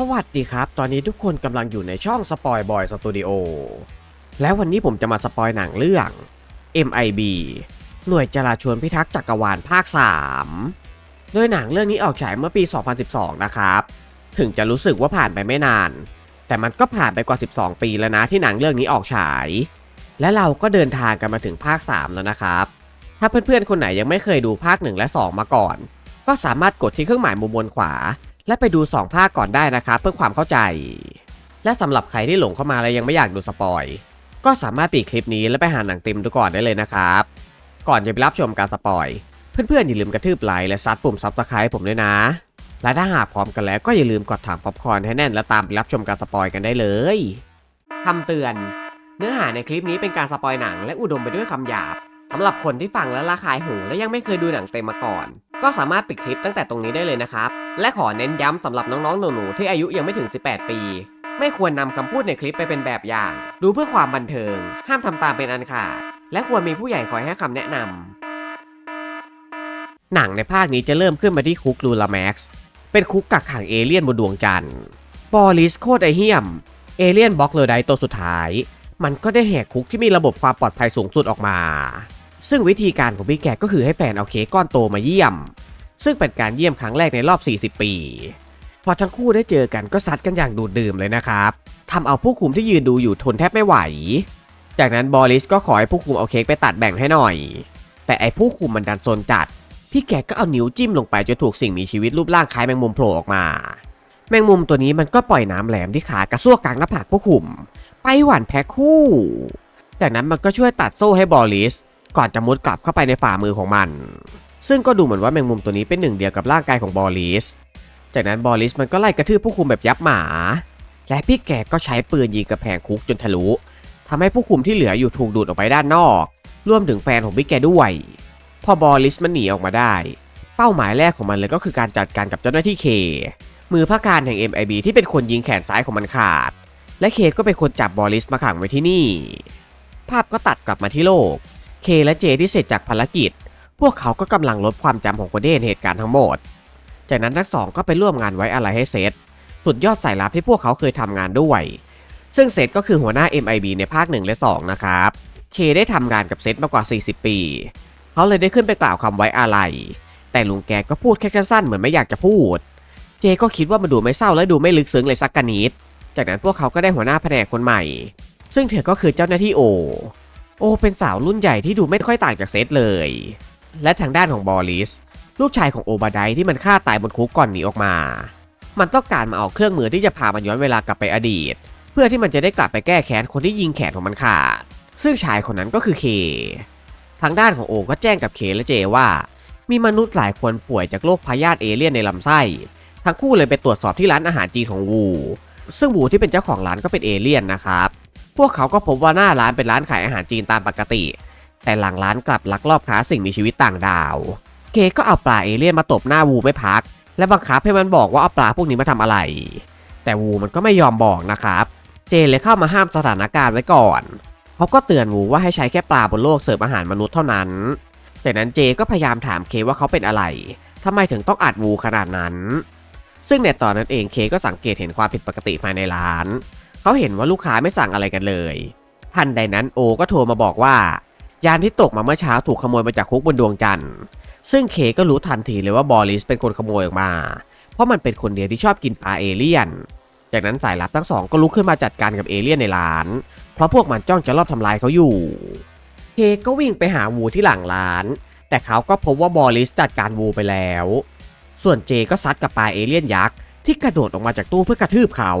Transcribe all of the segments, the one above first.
สวัสดีครับ ตอนนี้ทุกคนกำลังอยู่ในช่องสปอยบอยสตูดิโอแล้ววันนี้ผมจะมาสปอยหนังเรื่อง MIB หน่วยจราชวนพิทักษ์จักรวาลภาค 3 โดยหนังเรื่องนี้ออกฉายเมื่อปี 2012 นะครับ ถึงจะรู้สึกว่าผ่านไปไม่นาน แต่มันก็ผ่านไปกว่า 12 ปีแล้วนะที่หนังเรื่องนี้ออกฉาย และเราก็เดินทางกันมาถึงภาค 3 แล้วนะครับ ถ้าเพื่อนๆ คนไหนยังไม่เคยดูภาค 1 และ 2 มาก่อน ก็สามารถกดที่เครื่องหมายมุมบนขวา และไปดู 2 ภาคก่อนได้นะครับเพื่อความเข้าใจ และสำหรับใครที่หลงเข้ามาแล้วยังไม่อยากดูสปอย ก็สามารถปิดคลิปนี้แล้วไปหาหนังเต็มดูก่อนได้เลยนะครับ ก่อนจะไปรับชมการสปอย เพื่อนๆอย่าลืมกระทืบไลค์และซัดปุ่มซับสไครต์ผมด้วยนะ และถ้าหากพร้อมกันแล้วก็อย่าลืมกดถังป๊อปคอร์นให้แน่นและตามไปรับชมการสปอยกันได้เลยคำเตือน เนื้อหาในคลิปนี้เป็นการสปอยหนังและอุดมไปด้วยคำหยาบสำหรับคนที่ฟังแล้วระคายหูและยังไม่เคยดูหนังเต็มมาก่อน ก็สามารถปิดคลิปตั้งแต่ตรงนี้ได้เลยนะครับ และขอเน้นย้ำสำหรับน้องๆ หนูๆ ที่อายุยังไม่ถึง 18 ปี ไม่ควรนำคำพูดในคลิปไปเป็นแบบอย่าง ดูเพื่อความบันเทิง ห้ามทำตามเป็นอันขาด และควรมีผู้ใหญ่คอยให้คำแนะนำ หนังในภาคนี้จะเริ่มขึ้นมาที่คุกลูลาแม็กซ์ เป็นคุกกักขังเอเลี่ยนบนดวงจันทร์ บอลิสโคตรไอเฮียม เอเลี่ยนบล็อกเลอร์ไดตัวสุดท้าย มันก็ได้แหกคุกที่มีระบบความปลอดภัยสูงสุดออกมา ซึ่งวิธีการของพี่แกก็คือให้แฟนเอาเค้กก้อนโตมาเยี่ยม ซึ่งเป็นการเยี่ยมครั้งแรกในรอบ 40 ปี พอทั้งคู่ได้เจอกันก็ซัดกันอย่างดูดดื่มเลยนะครับทำเอาผู้คุมที่ยืนดูอยู่ทนแทบไม่ไหว จากนั้นบอลิสก็ขอให้ผู้คุมเอาเค้กไปตัดแบ่งให้หน่อย แต่ไอ้ผู้คุมมันดันโซนจัด พี่แกก็เอานิ้วจิ้มลงไปจนถูกสิ่งมีชีวิตรูปร่างคล้ายแมงมุมโผล่ออกมา แมงมุมตัวนี้มันก็ปล่อยน้ำแหลมที่ขากระซวกกลางหน้าผากผู้คุม ไปหวานแพ็คคู่ จากนั้นมันก็ช่วยตัดโซ่ให้บอลิส ก่อนจะมุดกลับเข้าไปในฝ่ามือของมัน ซึ่งก็ดูเหมือนว่าแมงมุมตัวนี้เป็นหนึ่งเดียวกับร่างกายของบอลิส จากนั้นบอลิสมันก็ไล่กระทืบผู้คุมแบบยับหมา และพี่แกก็ใช้ปืนยิงกระแพงคุกจนทะลุทำให้ผู้คุมที่เหลืออยู่ถูกดูดออกไปด้านนอก รวมถึงแฟนของพี่แกด้วย พอบอลิสมันหนีออกมาได้ เป้าหมายแรกของมันเลยก็คือการจัดการกับเจ้าหน้าที่เค มือพระการแห่ง MIB ที่เป็นคนยิงแขนซ้ายของมันขาด และเคก็เป็นคนจับบอลิสมาขังไว้ที่นี่ ภาพก็ตัดกลับมาที่โลก เคและเจที่เสร็จจากภารกิจ พวกเขาก็กำลังลบความจำของคเห็นเหตุการณ์ทั้งหมด จากนั้นทั้งสองก็ไปร่วมงานไว้อะไรให้เซตสุดยอดสายลับที่พวกเขาเคยทำงานด้วย ซึ่งเซตก็คือหัวหน้า MIB ในภาค 1 และ 2 นะครับ เคได้ทำงานกับเซตมากว่า 40 ปี เขาเลยได้ขึ้นไปกล่าวคำไว้อาลัยแต่ลุงแกก็พูดแค่สั้นๆเหมือนไม่อยากจะพูด เจก็คิดว่ามันดูไม่เศร้าและดูไม่ลึกซึ้งเลยสักกนิด จากนั้นพวกเขาก็ได้หัวหน้าแผนกคนใหม่ ซึ่งเธอก็คือเจ้าหน้าที่โอ โอเป็นสาวรุ่นใหญ่ที่ดูไม่ค่อยต่างจากเซตเลย และทางด้านของบอลิส ลูกชายของโอบาไดที่มันฆ่าตายบนคุกก่อนหนีออกมา มันต้องการมาเอาเครื่องมือที่จะพามันย้อนเวลากลับไปอดีต เพื่อที่มันจะได้กลับไปแก้แค้นคนที่ยิงแขนของมันขาด ซึ่งชายคนนั้นก็คือเค ทางด้านของโอก็แจ้งกับเคและเจว่า มีมนุษย์หลายคนป่วยจากโรคพยาธิเอเลี่ยนในลำไส้ ทั้งคู่เลยไปตรวจสอบที่ร้านอาหารจีนของวู ซึ่งวูที่เป็นเจ้าของร้านก็เป็นเอเลี่ยนนะครับ พวกเขาก็พบว่าหน้าร้านเป็นร้านขายอาหารจีนตามปกติ แต่หลังร้านกลับลักลอบค้าสิ่งมีชีวิตต่างดาว เคก็เอาปลาเอเลี่ยนมาตบหน้าวูไม่พัก และบังคับให้มันบอกว่าเอาปลาพวกนี้มาทำอะไร แต่วูมันก็ไม่ยอมบอกนะครับ เจนเลยเข้ามาห้ามสถานการณ์ไว้ก่อนเขาก็เตือนวูว่าให้ใช้แค่ปลาบนโลกเสิร์ฟอาหารมนุษย์เท่านั้นจากนั้นเจก็พยายามถามเคว่าเขาเป็นอะไรทำไมถึงต้องอัดวูขนาดนั้น ซึ่งในตอนนั้นเองเคก็สังเกตเห็นความผิดปกติภายในร้าน เขาเห็นว่าลูกค้าไม่สั่งอะไรกันเลย ทันใดนั้นโอก็โทรมาบอกว่า ยานที่ตกมาเมื่อเช้าถูกขโมยมาจากคุกบนดวงจันทร์ ซึ่งเคก็รู้ทันทีเลยว่าบอลิสเป็นคนขโมยออกมา เพราะมันเป็นคนเดียวที่ชอบกินปลาเอเลี่ยน จากนั้นสายลับทั้งสองก็ลุกขึ้นมาจัดการกับเอเลี่ยนในร้าน เพราะพวกมันจ้องจะลอบทำลายเขาอยู่ เคก็วิ่งไปหาวูที่หลังร้าน แต่เขาก็พบว่าบอลิสจัดการวูไปแล้ว ส่วนเจก็ซัดกับปลาเอเลี่ยนยักษ์ที่กระโดดออกมาจากตู้เพื่อกระทืบเขา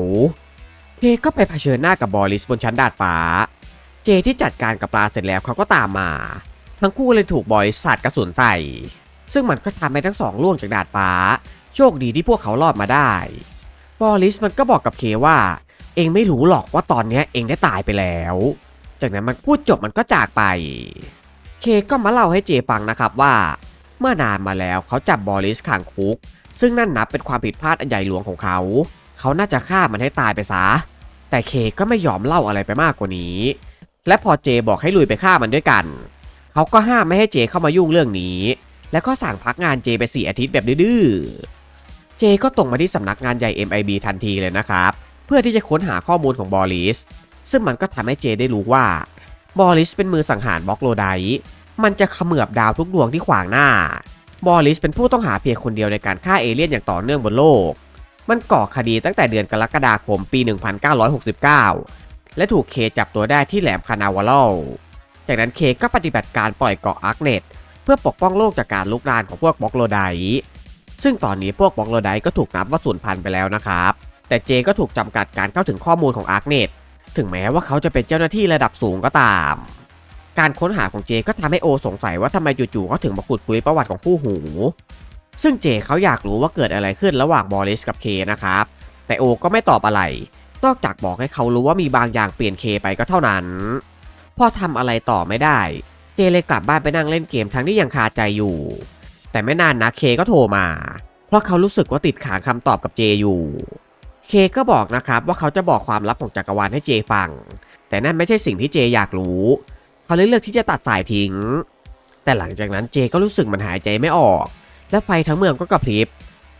เคก็ไปเผชิญหน้ากับบอลิสบนชั้นดาดฟ้า เจที่จัดการกับปลาเสร็จแล้วเขาก็ตามมา ทั้งคู่เลยถูกบอลิสสาดกระสุนใส่ ซึ่งมันก็ทำให้ทั้งสองล่วงจากดาดฟ้า โชคดีที่พวกเขารอดมาได้ บอลิสมันก็บอกกับเคว่า เองไม่รู้หรอกว่าตอนนี้เองได้ตายไปแล้ว จากนั้นมันพูดจบมันก็จากไป เคก็มาเล่าให้เจฟังนะครับว่า เมื่อนานมาแล้วเขาจับบอลิสขังคุก ซึ่งนั่นนับเป็นความผิดพลาดอันใหญ่หลวงของเขา เขาน่าจะฆ่ามันให้ตายไปซะ แต่เคก็ไม่ยอมเล่าอะไรไปมากกว่านี้ และพอเจบอกให้ลุยไปฆ่ามันด้วยกัน เขาก็ห้ามไม่ให้เจเข้ามายุ่งเรื่องนี้ แล้วก็สั่งพักงานเจไปสี่อาทิตย์แบบดื้อเจก็ตรงมาที่สำนักงานใหญ่ MIB ทันทีเลยนะครับ เพื่อที่จะค้นหาข้อมูลของบอริส ซึ่งมันก็ทำให้เจได้รู้ว่า บอริสเป็นมือสังหารบล็อกโลไดมันจะเขมือบดาวทุกดวงที่ขวางหน้า บอริสเป็นผู้ต้องหาเพียงคนเดียวในการฆ่าเอเลี่ยนอย่างต่อเนื่องบนโลก มันก่อคดีตั้งแต่เดือนกรกฎาคมปี 1969 และถูกเคจับตัวได้ที่แหลมคานาวาลจากนั้นเคก็ปฏิบัติการปล่อยเกาะอาร์กเนตเพื่อปกป้องโลกจากการลุกรานของพวกบ็อกโลไดซึ่งตอนนี้พวกบ็อกโลไดก็ถูกนับว่าสูญพันธุ์ไปแล้วนะครับ แต่เจก็ถูกจำกัดการเข้าถึงข้อมูลของอาร์กเนตถึงแม้ว่าเขาจะเป็นเจ้าหน้าที่ระดับสูงก็ตาม การค้นหาของเจก็ทำให้โอสงสัยว่าทำไมจู่ๆเขาถึงมาขุดคุยประวัติของคู่หู ซึ่งเจเขาอยากรู้ว่าเกิดอะไรขึ้นระหว่างบอริสกับเคนะครับ แต่โอก็ไม่ตอบอะไร นอกจากบอกให้เขารู้ว่ามีบางอย่างเปลี่ยนเคไปก็เท่านั้น พอทำอะไรต่อไม่ได้ เจเลยกลับบ้านไปนั่งเล่นเกมทั้งที่ยังคาใจอยู่ แต่ไม่นานนะเคก็โทรมา เพราะเขารู้สึกว่าติดขางคำตอบกับเจอยู่ เคก็บอกนะครับว่าเขาจะบอกความลับของจักรวาลให้เจฟัง แต่นั่นไม่ใช่สิ่งที่เจอยากรู้ เขาเลยเลือกที่จะตัดสายทิ้ง แต่หลังจากนั้นเจก็รู้สึกมันหายใจไม่ออก และไฟทั้งเมืองก็กระพริบ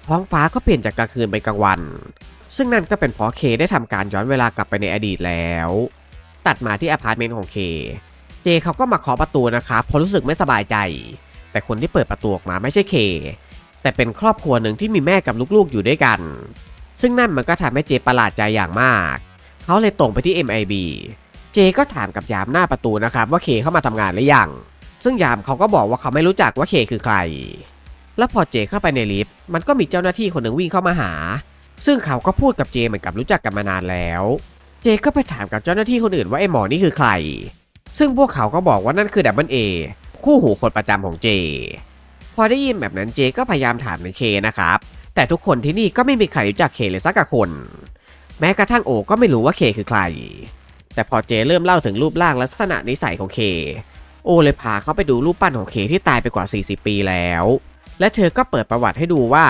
ท้องฟ้าก็เปลี่ยนจากกลางคืนเป็นกลางวัน ซึ่งนั่นก็เป็นเพราะเคได้ทำการย้อนเวลากลับไปในอดีตแล้ว ตัดมาที่อพาร์ตเมนต์ของเค เจเขาก็มาเคาะประตูนะครับเพราะรู้สึกไม่สบายใจ แต่คนที่เปิดประตูออกมาไม่ใช่เค แต่เป็นครอบครัวหนึ่งที่มีแม่กับลูกๆอยู่ด้วยกัน ซึ่งนั่นมันก็ทำให้เจประหลาดใจอย่างมาก เขาเลยตรงไปที่ MIB เจก็ถามกับยามหน้าประตูนะครับว่าเคเข้ามาทำงานหรือยัง ซึ่งยามเขาก็บอกว่าเขาไม่รู้จักว่าเคคือใคร แล้วพอเจเข้าไปในลิฟต์มันก็มีเจ้าหน้าที่คนหนึ่งวิ่งเข้ามาหา ซึ่งเขาก็พูดกับเจเหมือนกับรู้จักกันมานานแล้ว เจก็ไปถามกับเจ้าหน้าที่คนอื่นว่าไอ้หมอนี่คือใคร ซึ่งพวกเขาก็บอกว่านั่นคือดับเบิลเอคู่หูคนประจำของเจ พอได้ยินแบบนั้นเจก็พยายามถามในเคนะครับ แต่ทุกคนที่นี่ก็ไม่มีใครรู้จักเคเลยสักคน แม้กระทั่งโอก็ไม่รู้ว่าเคคือใคร แต่พอเจเริ่มเล่าถึงรูปร่างและลักษณะนิสัยของเค โอเลยพาเขาไปดูรูปปั้นของเคที่ตายไปกว่า 40 ปีแล้ว และเธอก็เปิดประวัติให้ดูว่า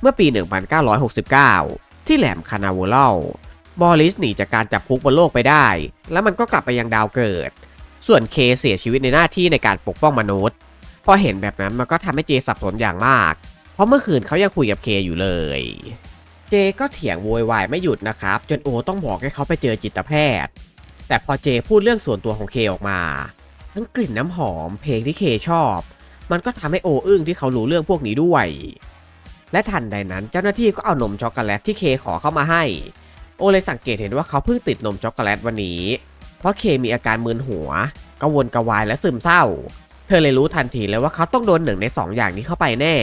เมื่อปี 1969 ที่แหลมคานาโวลบอริสหนีจากการจับคุกบนโลกไปได้ แล้วมันก็กลับไปยังดาวเกิด ส่วนเคเสียชีวิตในหน้าที่ในการปกป้องมนุษย์ พอเห็นแบบนั้นมันก็ทำให้เจสับสนอย่างมาก เพราะเมื่อคืนเขายังคุยกับเคอยู่เลย เจก็เถียงโวยวายไม่หยุดนะครับ จนโอต้องบอกให้เขาไปเจอจิตแพทย์ แต่พอเจพูดเรื่องส่วนตัวของเคออกมา ทั้งกลิ่นน้ำหอมเพลงที่เคชอบ มันก็ทำให้โออึ้งที่เขารู้เรื่องพวกนี้ด้วย และทันใดนั้นเจ้าหน้าที่ก็เอานมช็อกโกแลตที่เคขอเข้ามาให้ โอเลยสังเกตเห็นว่าเขาเพิ่งติดนมช็อกโกแลตวันนี้ เพราะเคมีอาการมึนหัวกังวลกระวายและซึมเศร้า เธอเลยรู้ทันทีเลยว่าเขาต้องโดนหนึ่งในสองอย่างนี้เข้าไปแน่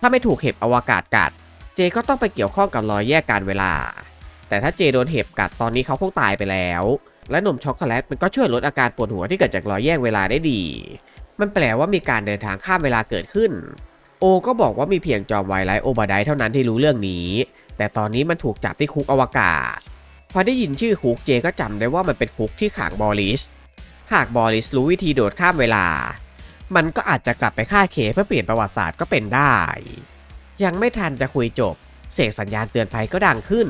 ถ้าไม่ถูกเห็บอวกาศกัด เจก็ต้องไปเกี่ยวข้องกับรอยแยกการเวลา แต่ถ้าเจโดนเห็บกัดตอนนี้เขาคงตายไปแล้ว และนมช็อกโกแลตมันก็ช่วยลดอาการปวดหัวที่เกิดจากรอยแยกเวลาได้ดี มันแปลว่ามีการเดินทางข้ามเวลาเกิดขึ้น โอก็บอกว่ามีเพียงจอมไวไลโอบาไดเท่านั้นที่รู้เรื่องนี้ แต่ตอนนี้มันถูกจับที่คุกอวกาศ พอได้ยินชื่อคุกเจก็จำได้ว่ามันเป็นคุกที่ขังบอริส หากบอริสรู้วิธีโดดข้ามเวลา มันก็อาจจะกลับไปฆ่าเคเพื่อเปลี่ยนประวัติศาสตร์ก็เป็นได้ ยังไม่ทันจะคุยจบ เสียงสัญญาณเตือนภัยก็ดังขึ้น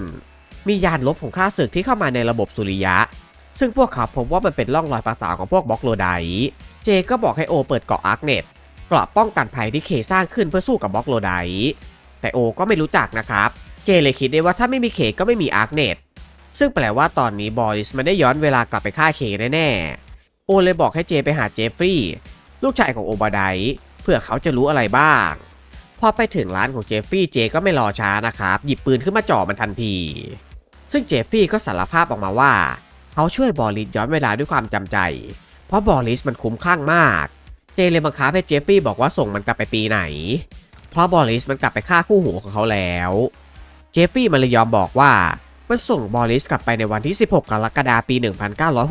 มียานลบของข้าศึกที่เข้ามาในระบบสุริยะ ซึ่งพวกเขาพบว่ามันเป็นร่องรอยประสาทของพวกบล็อกโลได เจก็บอกให้โอเปิดเกาะอาร์กเน็ตเกราะป้องกันภัยที่เคสร้างขึ้นเพื่อสู้กับบล็อกโลไดแต่โอก็ไม่รู้จักนะครับ เจเลยคิดได้ว่าถ้าไม่มีเคก็ไม่มีอาร์กเน็ตซึ่งแปลว่าตอนนี้บอริสมันได้ย้อนเวลากลับไปฆ่าเคแน่ๆ โอเลยบอกให้เจไปหาเจฟฟรีย์ลูกชายของโอบาไดเพื่อเขาจะรู้อะไรบ้าง พอไปถึงร้านของเจฟฟรีย์เจก็ไม่รอช้านะครับ หยิบปืนขึ้นมาจ่อมันทันที ซึ่งเจฟฟรีย์ก็สารภาพออกมาว่า เขาช่วยบอริสย้อนเวลาด้วยความจำใจ เพราะบอริสมันคุ้มคลั่งมาก เจเลยบังคับให้เจฟฟรีย์บอกว่าส่งมันกลับไปปีไหน เพราะบอริสมันกลับไปฆ่าคู่หูของเขาแล้ว เจฟฟรีย์มันเลยยอมบอกว่ามันส่งบอริสกลับไปในวันที่ 16 กรกฎาคมปี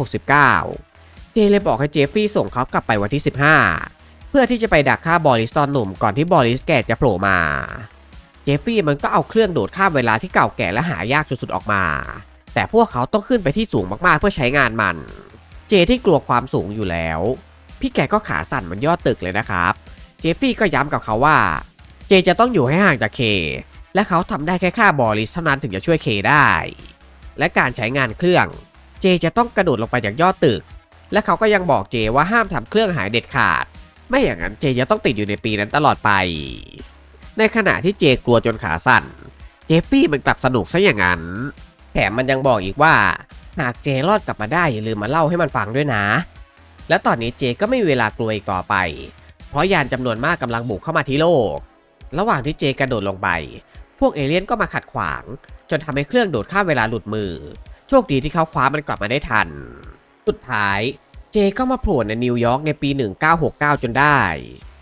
1969 เจเลยบอกให้เจฟฟรีย์ส่งเขากลับไปวันที่ 15 เพื่อที่จะไปดักฆ่าบอริสตอนหนุ่มก่อนที่บอริสแก่จะโผล่มา เจฟฟรีย์มันก็เอาเครื่องโดดข้ามเวลาที่เก่าแก่และหายากสุดๆออกมา แต่พวกเขาต้องขึ้นไปที่สูงมากๆเพื่อใช้งานมัน เจที่กลัวความสูงอยู่แล้ว พี่แกก็ขาสั่นเหมันยอดตึกเลยนะครับ เจฟฟี่ก็ย้ำกับเขาว่า เจจะต้องอยู่ให้ห่างจากเค และเขาทำได้แค่ฆ่าบอริสเท่านั้นถึงจะช่วยเคได้ และการใช้งานเครื่อง เจจะต้องกระโดดลงไปจากยอดตึก และเขาก็ยังบอกเจว่าห้ามทำเครื่องหายเด็ดขาด ไม่อย่างนั้นเจจะต้องติดอยู่ในปีนั้นตลอดไป ในขณะที่เจกลัวจนขาสั่น เจฟฟี่มันกลับสนุกซะอย่างนั้น แถมมันยังบอกอีกว่า หากเจรอดกลับมาได้อย่าลืมมาเล่าให้มันฟังด้วยนะ และตอนนี้เจก็ไม่มีเวลากลัวอีกต่อไป เพราะยานจำนวนมากกำลังบุกเข้ามาที่โลก ระหว่างที่เจกระโดดลงไป พวกเอเลี่ยนก็มาขัดขวาง จนทำให้เครื่องโดดข้ามเวลาหลุดมือ โชคดีที่เขาคว้ามันกลับมาได้ทัน สุดท้ายเจก็มาโผล่ในนิวยอร์กในปี 1969 จนได้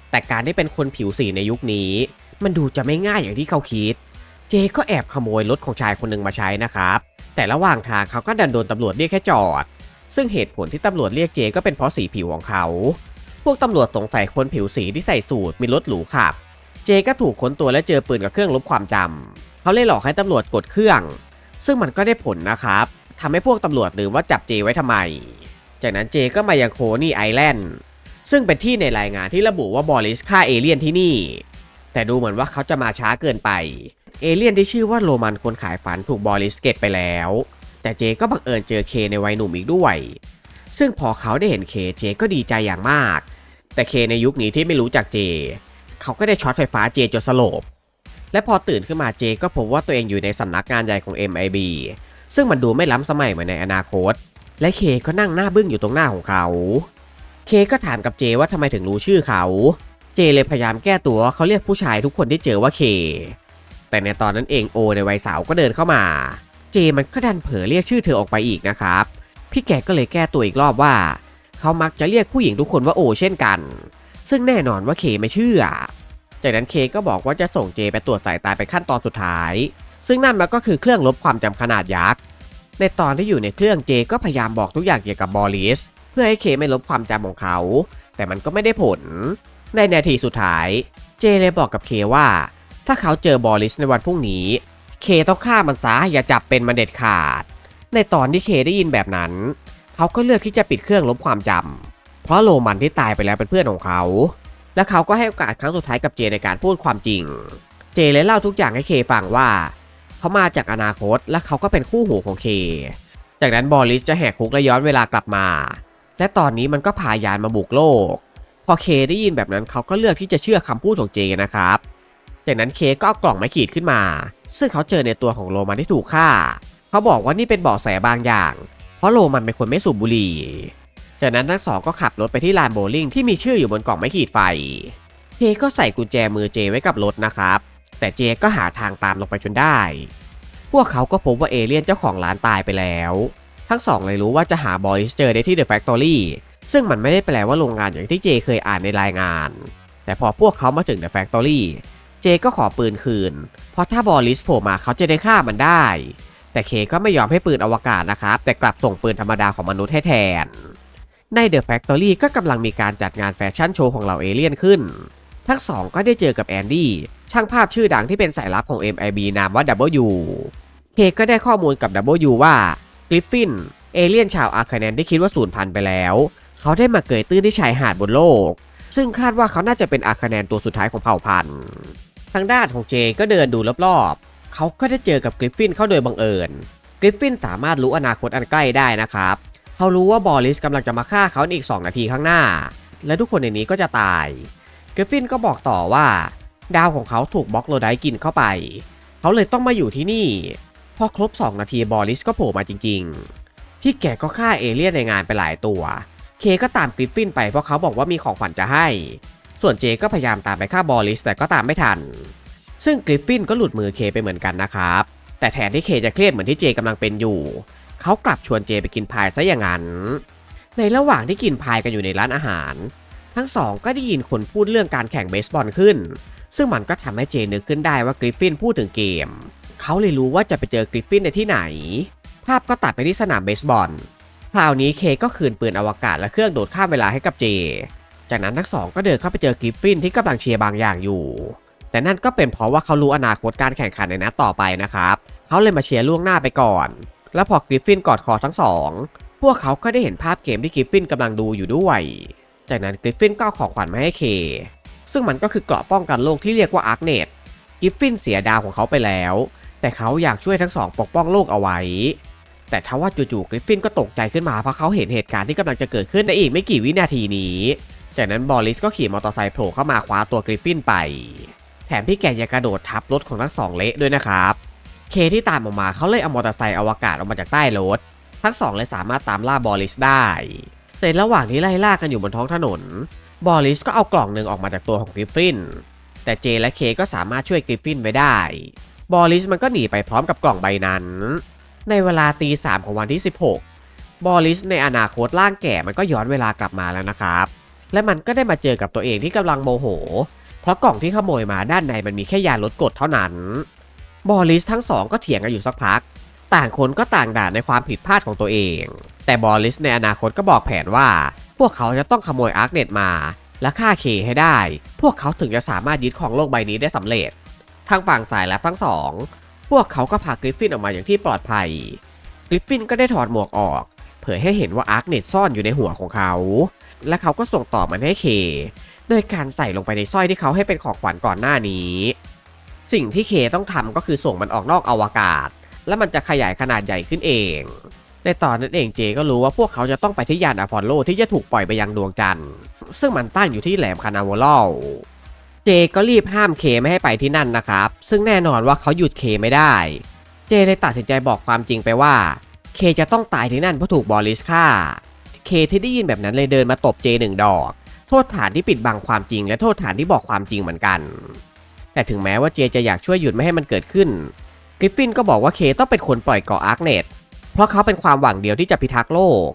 แต่การได้เป็นคนผิวสีในยุคนี้ มันดูจะไม่ง่ายอย่างที่เขาคิด เจก็แอบขโมยรถของชายคนหนึ่งมาใช้นะครับ แต่ระหว่างทางเขาก็ดันโดนตำรวจเรียกแค่จอด ซึ่งเหตุผลที่ตำรวจเรียกเจก็เป็นเพราะสีผิวของเขา พวกตำรวจสงสัยคนผิวสีที่ใส่สูทมีรถหรูขับ เจก็ถูกค้นตัวและเจอปืนกับเครื่องลบความจำเขาเลยหลอกให้ตำรวจกดเครื่อง ซึ่งมันก็ได้ผลนะครับทำให้พวกตำรวจลืมว่าจับเจไว้ทำไม จากนั้นเจก็มายังโคนี่ไอแลนด์ ซึ่งเป็นที่ในรายงานที่ระบุว่าบอริสฆ่าเอเลี่ยนที่นี่ แต่ดูเหมือนว่าเขาจะมาช้าเกินไป เอเลี่ยนที่ชื่อว่าโรมันคนขายฝันถูกบอริสเก็บไปแล้ว แต่เจก็บังเอิญเจอเคในวัยหนุ่มอีกด้วย ซึ่งพอเขาได้เห็นเคเจก็ดีใจอย่างมาก แต่เคในยุคนี้ที่ไม่รู้จักเจ เขาก็ได้ช็อตไฟฟ้าเจจนสลบ และพอตื่นขึ้นมาเจก็พบว่าตัวเองอยู่ในสำนักงานใหญ่ของ MIB ซึ่งมันดูไม่ล้ำสมัยเหมือนในอนาคต และเคก็นั่งหน้าบึ้งอยู่ตรงหน้าของเขา เคก็ถามกับเจว่าทำไมถึงรู้ชื่อเขา เจเลยพยายามแก้ตัวเขาเรียกผู้ชายทุกคนที่เจอว่าเค แต่ในตอนนั้นเองโอในวัยสาวก็เดินเข้ามา เจมันก็ดันเผลอเรียกชื่อเธอออกไปอีกนะครับ พี่แกก็เลยแก้ตัวอีกรอบว่า เขามักจะเรียกผู้หญิงทุกคนว่าโอเช่นกัน ซึ่งแน่นอนว่าเคไม่เชื่อ จากนั้นเคก็บอกว่าจะส่งเจไปตรวจสายตาเป็นขั้นตอนสุดท้าย ซึ่งนั่นมันก็คือเครื่องลบความจำขนาดยักษ์ ในตอนที่อยู่ในเครื่องเจก็พยายามบอกทุกอย่างเกี่ยวกับบอริสเพื่อให้เคไม่ลบความจำของเขา แต่มันก็ไม่ได้ผล ในนาทีสุดท้าย เจเลยบอกกับเคว่า ถ้าเขาเจอบอริสในวันพรุ่งนี้ เคต้องฆ่ามันซะอย่าจับเป็นมันเด็ดขาด ในตอนที่เคได้ยินแบบนั้น เขาก็เลือกที่จะปิดเครื่องลบความจำเพราะโรมันที่ตายไปแล้วเป็นเพื่อนของเขา และเขาก็ให้โอกาสครั้งสุดท้ายกับเจในการพูดความจริง เจเลยเล่าทุกอย่างให้เคฟังว่า เขามาจากอนาคตและเขาก็เป็นคู่หูของเค จากนั้นบอริสจะแหกคุกและย้อนเวลากลับมา และตอนนี้มันก็พายานมาบุกโลก พอเคได้ยินแบบนั้นเขาก็เลือกที่จะเชื่อคำพูดของเจนะครับ จากนั้นเคก็เอากล่องไม้ขีดขึ้นมา ซึ่งเขาเจอในตัวของโรมันที่ถูกฆ่า เขาบอกว่านี่เป็นเบาะแสบางอย่าง เพราะโรมันเป็นคนไม่สูบบุหรี่ จากนั้นทั้งสองก็ขับรถไปที่ลานโบว์ลิ่งที่มีชื่ออยู่บนกล่องไม้ขีดไฟ เคก็ใส่กุญแจมือเจไว้กับรถนะครับ แต่เจก็หาทางตามลงไปจนได้ พวกเขาก็พบว่าเอเลี่ยนเจ้าของร้านตายไปแล้ว ทั้งสองเลยรู้ว่าจะหาบอยส์เจอได้ที่เดอะแฟคทอรี่ ซึ่งมันไม่ได้แปลว่าโรงงานอย่างที่เจเคยอ่านในรายงาน แต่พอพวกเขามาถึงเดอะแฟคทอรี่ เจก็ขอปืนคืน เพราะถ้าบอริสโผล่มาเขาจะได้ฆ่ามันได้ แต่เคก็ไม่ยอมให้ปืนอวกาศนะครับ แต่กลับส่งปืนธรรมดาของมนุษย์ให้แทน ในเดอะแฟคทอรี่ก็กำลังมีการจัดงานแฟชั่นโชว์ของเหล่าเอเลี่ยนขึ้น ทั้งสองก็ได้เจอกับแอนดี้ช่างภาพชื่อดังที่เป็นสายลับของ MIB นามว่า W เคก็ได้ข้อมูลกับ W ว่ากริฟฟินเอเลี่ยนชาวอาร์คแนนที่คิดว่าสูญพันธุ์ไปแล้ว เขาได้มาเกยตื้นที่ชายหาดบนโลก ซึ่งคาดว่าเขาน่าจะเป็นอาร์คแนนตัวสุดท้ายของเผ่าพันธุ์ ทางด้านของเจก็เดินดูรอบๆ เขาก็ได้เจอกับกริฟฟินเข้าโดยบังเอิญ กริฟฟินสามารถรู้อนาคตอันใกล้ได้นะครับ เขารู้ว่าบอริสกำลังจะมาฆ่าเขาในอีก 2 นาทีข้างหน้า และทุกคนในนี้ก็จะตาย กริฟฟินก็บอกต่อว่า ดาวของเขาถูกบล็อกโลไดกินเข้าไป เขาเลยต้องมาอยู่ที่นี่ พอครบ 2 นาทีบอริสก็โผล่มาจริง ๆ พี่แกก็ฆ่าเอเลี่ยนในงานไปหลายตัว เคก็ตามกริฟฟินไปเพราะเขาบอกว่ามีของขวัญจะให้ ส่วนเจก็พยายามตามไปฆ่าบอริสแต่ก็ตามไม่ทัน ซึ่งกริฟฟินก็หลุดมือเคไปเหมือนกันนะครับ แต่แทนที่เคจะเครียดเหมือนที่เจกำลังเป็นอยู่ เขากลับชวนเจไปกินพายซะอย่างนั้น ในระหว่างที่กินพายกันอยู่ในร้านอาหาร ทั้งสองก็ได้ยินคนพูดเรื่องการแข่งเบสบอลขึ้น ซึ่งมันก็ทำให้เจนึกขึ้นได้ว่ากริฟฟินพูดถึงเกม เขาเลยรู้ว่าจะไปเจอกริฟฟินในที่ไหน ภาพก็ตัดไปที่สนามเบสบอล คราวนี้เคก็คืนปืนอวกาศและเครื่องโดดข้ามเวลาให้กับเจ จากนั้นทั้งสองก็เดินเข้าไปเจอกริฟฟินที่กำลังเชียร์บางอย่างอยู่ แต่นั่นก็เป็นเพราะว่าเขารู้อนาคตการแข่งขันในนัดต่อไปนะครับ เขาเลยมาเชียร์ล่วงหน้าไปก่อน แล้วพอกริฟฟินกอดคอทั้งสอง พวกเขาก็ได้เห็นภาพเกมที่กริฟฟินกำลังดูอยู่ด้วย จากนั้นกริฟฟินก็เอาของขวัญมาให้เค ซึ่งมันก็คือเกราะป้องกันโลกที่เรียกว่าอาร์คเนตกริฟฟินเสียดาวของเขาไปแล้ว แต่เขาอยากช่วยทั้งสองปกป้องโลกเอาไว้ แต่ทว่าจู่ๆกริฟฟินก็ตกใจขึ้นมาเพราะเขาเห็นเหตุการณ์ที่กำลังจะเกิดขึ้นในอีกไม่กี่วินาทีนี้ จากนั้นบอริสก็ขี่มอเตอร์ไซค์โผล่เข้ามาคว้าตัวกริฟฟินไป แถมพี่แกยังกระโดดทับรถของทั้งสองเละด้วยนะครับ เคที่ตามออกมาเขาเลยเอามอเตอร์ไซค์อวกาศออกมาจากใต้รถ ทั้งสองเลยสามารถตามล่าบอลิสได้ในระหว่างที่ไล่ล่ากันอยู่บนท้องถนน บอลิสก็เอากล่องหนึ่งออกมาจากตัวของกริฟฟิน แต่เจและเคก็สามารถช่วยกริฟฟินไว้ได้ บอลิสมันก็หนีไปพร้อมกับกล่องใบนั้น ในเวลาตีสามของวันที่ 16 บอลิสในอนาคตร่างแก่มันก็ย้อนเวลากลับมาแล้วนะครับ และมันก็ได้มาเจอกับตัวเองที่กำลังโมโห เพราะกล่องที่ขโมยมาด้านในมันมีแค่ยาลดกรดเท่านั้น บอลิสทั้งสองก็เถียงกันอยู่สักพัก ต่างคนก็ต่างด่าในความผิดพลาดของตัวเอง แต่บอลิสในอนาคตก็บอกแผนว่า พวกเขาจะต้องขโมยอาร์คเน็ตมา และฆ่าเคให้ได้ พวกเขาถึงจะสามารถยึดของโลกใบนี้ได้สำเร็จ ทางฝั่งสายลับทั้งสอง พวกเขาก็พากริฟฟินออกมาอย่างที่ปลอดภัย กริฟฟินก็ได้ถอดหมวกออก เผยให้เห็นว่าอาร์คเน็ตซ่อนอยู่ในหัวของเขา และเขาก็ส่งต่อมันให้เค โดยการใส่ลงไปในสร้อยที่เขาให้เป็นของขวัญก่อนหน้านี้ สิ่งที่เคต้องทำก็คือส่งมันออกนอกอวกาศ และมันจะขยายขนาดใหญ่ขึ้นเอง ในตอนนั้นเองเจก็รู้ว่าพวกเขาจะต้องไปที่ยานอพอลโลที่จะถูกปล่อยไปยังดวงจันทร์ ซึ่งมันตั้งอยู่ที่แหลมคานาวลอลเจก็รีบห้ามเคไม่ให้ไปที่นั่นนะครับ ซึ่งแน่นอนว่าเขาหยุดเคไม่ได้ เจเลยตัดสินใจบอกความจริงไปว่า เคจะต้องตายที่นั่นเพราะถูกบอลิสฆ่า เคที่ได้ยินแบบนั้นเลยเดินมาตบเจหนึ่งดอก โทษฐานที่ปิดบังความจริง และโทษฐานที่บอกความจริงเหมือนกัน แต่ถึงแม้ว่าเจจะอยากช่วยหยุดไม่ให้มันเกิดขึ้นกริฟฟินก็บอกว่าเคต้องเป็นคนปล่อยเกาะอาร์คเนตเพราะเขาเป็นความหวังเดียวที่จะพิทักษ์โลก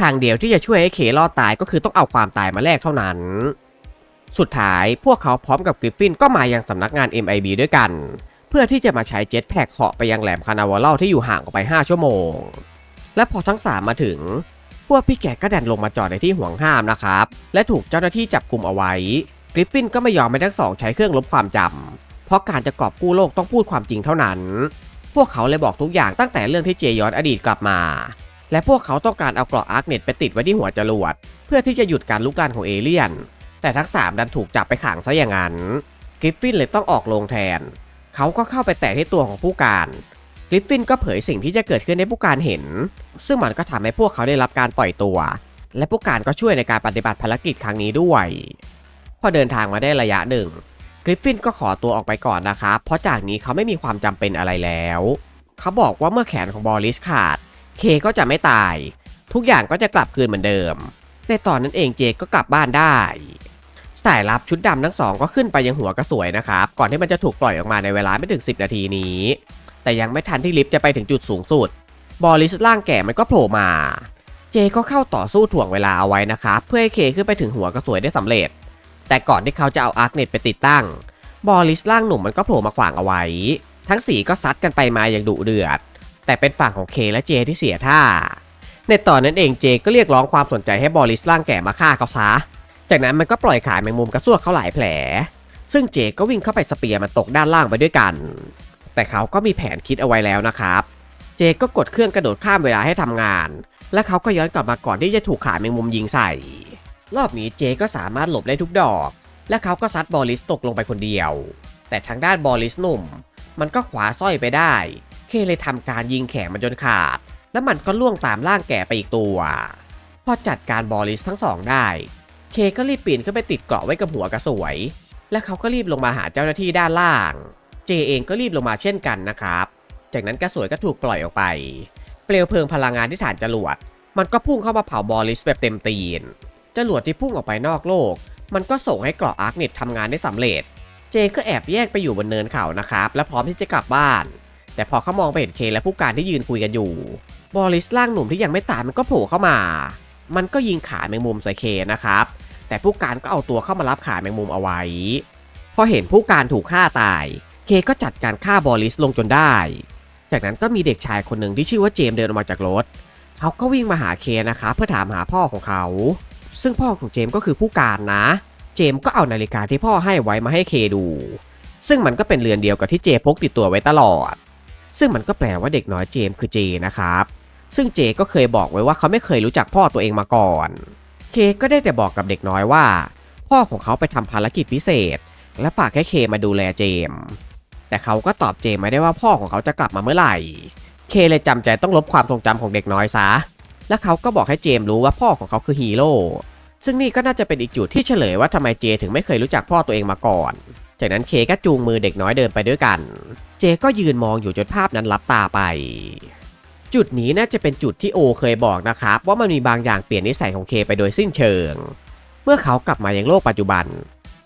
ทางเดียวที่จะช่วยให้เครอดตายก็คือต้องเอาความตายมาแลกเท่านั้น สุดท้ายพวกเขาพร้อมกับกริฟฟินก็มายังสำนักงาน MIB ด้วยกัน เพื่อที่จะมาใช้เจ็ตแพ็กเหาะไปยังแหลมคานาวัลที่อยู่ห่างออกไป 5 ชั่วโมง และพอทั้ง 3 มาถึง วกพี่แกก็ดันลงมาจอดในที่ห่วงห้ามนะครับ และถูกเจ้าหน้าที่จับกลุ่มเอาไว้กริฟฟินก็ไม่ยอมให้ทั้งสองใช้เครื่องลบความจำเพราะการจะกอบกู้โลกต้องพูดความจริงเท่านั้น พวกเขาเลยบอกทุกอย่างตั้งแต่เรื่องที่เจย้อนอดีตกลับมา และพวกเขาต้องการเอาเกราะอาร์คเน็ตไปติดไว้ที่หัวจรวด เพื่อที่จะหยุดการลุกลานของเอเลี่ยน แต่ทั้งสามดันถูกจับไปขังซะอย่างนั้นกริฟฟินเลยต้องออกโรงแทน เขาก็เข้าไปแตะที่ตัวของผู้การ กริฟฟินก็เผยสิ่งที่จะเกิดขึ้นให้ผู้การเห็น ซึ่งมันก็ทำให้พวกเขาได้รับการปล่อยตัว และผู้การก็ช่วยในการปฏิบัติภารกิจครั้งนี้ด้วย พอเดินทางมาได้ระยะหนึ่งกริฟฟินก็ขอตัวออกไปก่อนนะครับ เพราะจากนี้เขาไม่มีความจำเป็นอะไรแล้ว เขาบอกว่าเมื่อแขนของบอลิสขาด เคก็จะไม่ตาย ทุกอย่างก็จะกลับคืนเหมือนเดิม ในตอนนั้นเองเจก็กลับบ้านได้ สายลับชุดดำทั้งสองก็ขึ้นไปยังหัวกระสวยนะครับ ก่อนที่มันจะถูกปล่อยออกมาในเวลาไม่ถึง 10 นาทีนี้ แต่ยังไม่ทันที่ลิฟต์จะไปถึงจุดสูงสุด บอลิสร่างแก่มันก็โผล่มา เจก็เข้าต่อสู้ถ่วงเวลาเอาไว้นะครับ เพื่อให้เคขึ้นไปถึงหัวกระสวยได้สำเร็จ แต่ก่อนที่เขาจะเอาอาร์คเน็ตไปติดตั้ง บอลิสร่างหนุ่มมันก็โผล่มาขวางเอาไว้ ทั้งสี่ก็ซัดกันไปมาอย่างดุเดือด แต่เป็นฝั่งของเคและเจที่เสียท่า ในตอนนั้นเองเจก็เรียกร้องความสนใจให้บอลิสร่างแก่มาฆ่าเขาซะ จากนั้นมันก็ปล่อยขายแมงมุมกระซวกเขาหลายแผล ซึ่งเจก็วิ่งเข้าไปสเปียร์มันตกด้านล่างไปด้วยกัน แต่เขาก็มีแผนคิดเอาไว้แล้วนะครับ เจก็กดเครื่องกระโดดข้ามเวลาให้ทำงาน และเขาก็ย้อนกลับมาก่อนที่จะถูกขายแมงมุมยิงใส่ รอบนี้เจก็สามารถหลบได้ทุกดอก และเขาก็ซัดบอลิสตกลงไปคนเดียว แต่ทางด้านบอลิสหนุ่ม มันก็ขวาสร้อยไปได้ เคเลยทำการยิงแขนมันจนขาด แล้วมันก็ล่วงตามร่างแก่ไปอีกตัว พอจัดการบอลิสทั้งสองได้ เคก็รีบปีนขึ้นไปติดเกราะไว้กับหัวกระสวย และเขาก็รีบลงมาหาเจ้าหน้าที่ด้านล่าง เจเองก็รีบลงมาเช่นกันนะครับ จากนั้นกระสวยก็ถูกปล่อยออกไป เปลวเพลิงพลังงานที่ฐานจรวด มันก็พุ่งเข้ามาเผาบอลิสแบบเต็มตีน จรวดที่พุ่งออกไปนอกโลก มันก็ส่งให้เกราะอาร์คเน็ตทำงานได้สำเร็จ เจก็แอบแยกไปอยู่บนเนินเขานะครับ และพร้อมที่จะกลับบ้าน แต่พอเขามองไปเห็นเคและผู้การที่ยืนคุยกันอยู่ บอลิสร่างหนุ่มที่ยังไม่ตายมันก็โผล่เข้ามา มันก็ยิงขาแมงมุมใส่เคนะครับ แต่ผู้การก็เอาตัวเข้ามารับขาแมงมุมเอาไว้ พอเห็นผู้การถูกฆ่าตาย เคก็จัดการฆ่าบอลิสลงจนได้ จากนั้นก็มีเด็กชายคนหนึ่งที่ชื่อว่าเจมส์เดินออกมาจากรถ เขาก็วิ่งมาหาเคนะครับเพื่อถามหาพ่อของเขา ซึ่งพ่อของเจมส์ก็คือผู้การนะ เจมส์ก็เอานาฬิกาที่พ่อให้ไว้มาให้เคดู ซึ่งมันก็เป็นเรือนเดียวกับที่เจพกติดตัวไว้ตลอด ซึ่งมันก็แปลว่าเด็กน้อยเจมส์คือเจนะครับ ซึ่งเจก็เคยบอกไว้ว่าเขาไม่เคยรู้จักพ่อตัวเองมาก่อน เคก็ได้แต่บอกกับเด็กน้อยว่า พ่อของเขาไปทำภารกิจพิเศษ และฝากให้เคมาดูแลเจมส์ แต่เขาก็ตอบเจมไม่ได้ว่าพ่อของเขาจะกลับมาเมื่อไหร่ เคเลยจำใจต้องลบความทรงจำของเด็กน้อยซะ และเขาก็บอกให้เจมรู้ว่าพ่อของเขาคือฮีโร่ ซึ่งนี่ก็น่าจะเป็นอีกจุดที่เฉลยว่าทำไมเจถึงไม่เคยรู้จักพ่อตัวเองมาก่อน จากนั้นเคก็จูงมือเด็กน้อยเดินไปด้วยกัน เจก็ยืนมองอยู่จนภาพนั้นลับตาไป จุดนี้น่าจะเป็นจุดที่โอเคยบอกนะครับว่ามันมีบางอย่างเปลี่ยนนิสัยของเคไปโดยสิ้นเชิง เมื่อเขากลับมายังโลกปัจจุบัน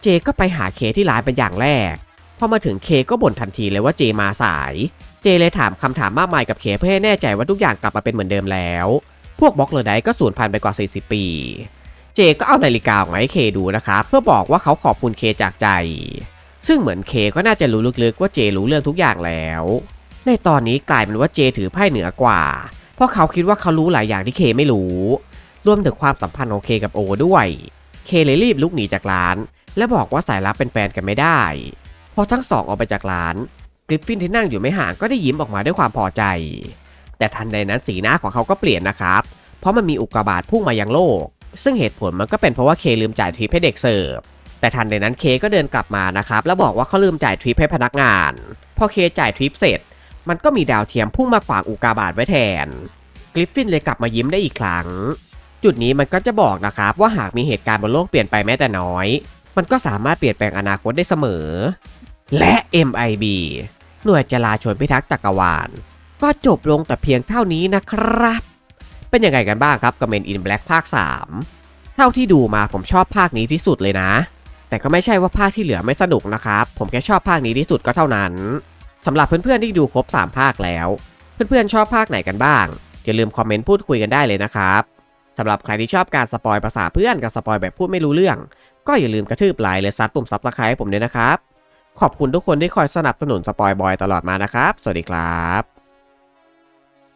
เจก็ไปหาเคที่ร้านเป็นอย่างแรก พอมาถึงเคก็บ่นทันทีเลยว่าเจมาสาย เจเลยถามคำถามมากมายกับเคเพื่อให้แน่ใจว่าทุกอย่างกลับมาเป็นเหมือนเดิมแล้ว พวกบล็อกเลอร์ไดก็สูญพันธุ์ไปกว่า 40 ปี เจก็เอานาฬิกาออกมาให้เคดูนะครับเพื่อบอกว่าเขาขอบคุณเคจากใจ ซึ่งเหมือนเคก็น่าจะรู้ลึกๆว่าเจรู้เรื่องทุกอย่างแล้ว ในตอนนี้กลายเป็นว่าเจถือไพ่เหนือกว่า เพราะเขาคิดว่าเขารู้หลายอย่างที่เคไม่รู้ รวมถึงความสัมพันธ์ของเคกับโอด้วย เคเลยรีบลุกหนีจากร้าน และบอกว่าสายลับเป็นแฟนกันไม่ได้ พอทั้งสองออกไปจากร้านกริฟฟินที่นั่งอยู่ไม่ห่างก็ได้ยิ้มออกมาด้วยความพอใจ แต่ทันใดนั้นสีหน้าของเขาก็เปลี่ยนนะครับ เพราะมันมีอุกกาบาตพุ่งมายังโลก ซึ่งเหตุผลมันก็เป็นเพราะว่าเคลืมจ่ายทริปให้เด็กเสิร์ฟแต่ทันใดนั้นเคก็เดินกลับมานะครับแล้วบอกว่าเขาลืมจ่ายทริปให้พนักงาน พอเคจ่ายทริปเสร็จ มันก็มีดาวเทียมพุ่งมาขวางอุกกาบาตไว้แทนกริฟฟินเลยกลับมายิ้มได้อีกครั้ง จุดนี้มันก็จะบอกนะครับว่าหากมีเหตุการณ์บนโลกเปลี่ยนไปแม้แต่น้อย มันก็สามารถเปลี่ยนแปลงอนาคตได้เสมอ และ MIB หน่วยจราชนพิทักษ์จักรวาล ก็จบลงแต่เพียงเท่านี้นะครับ เป็นยังไงกันบ้างครับกับ Men in Black ภาค 3 เท่าที่ดูมาผมชอบภาคนี้ที่สุดเลยนะ แต่ก็ไม่ใช่ว่าภาคที่เหลือไม่สนุกนะครับ ผมแค่ชอบภาคนี้ที่สุดก็เท่านั้นสำหรับเพื่อนๆที่ดูครบ 3 ภาคแล้ว เพื่อนๆชอบภาคไหนกันบ้าง อย่าลืมคอมเมนต์พูดคุยกันได้เลยนะครับสำหรับใครที่ชอบการสปอยภาษาเพื่อนกับสปอยแบบพูดไม่รู้เรื่อง ก็อย่าลืมกระทืบไลค์และซัดปุ่มซับสไครต์ผมด้วยนะครับ ขอบคุณทุกคนที่คอยสนับสนุนสปอยบอยตลอดมานะครับ สวัสดีครับ